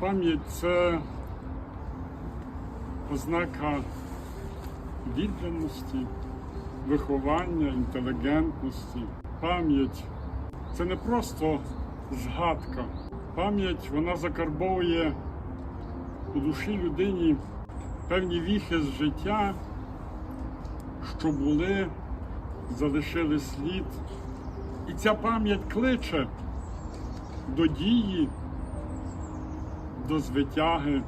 Пам'ять це ознака відданості, виховання, інтелігентності. Пам'ять це не просто згадка. Пам'ять вона закарбовує у душі людині певні віхи з життя, що були, залишили слід. І ця пам'ять кличе до дії, до звитяги.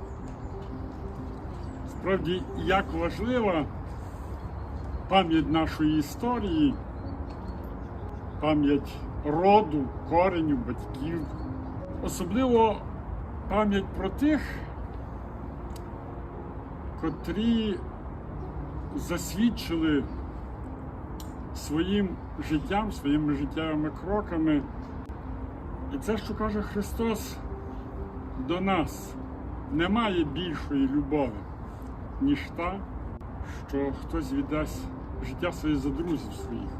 Справді, як важлива пам'ять нашої історії, пам'ять роду, кореню, батьків, особливо пам'ять про тих, котрі засвідчили своїм життям, своїми життєвими кроками. І це, що каже Христос до нас, немає більшої любові, ніж та, що хтось віддасть життя своє за друзів своїх.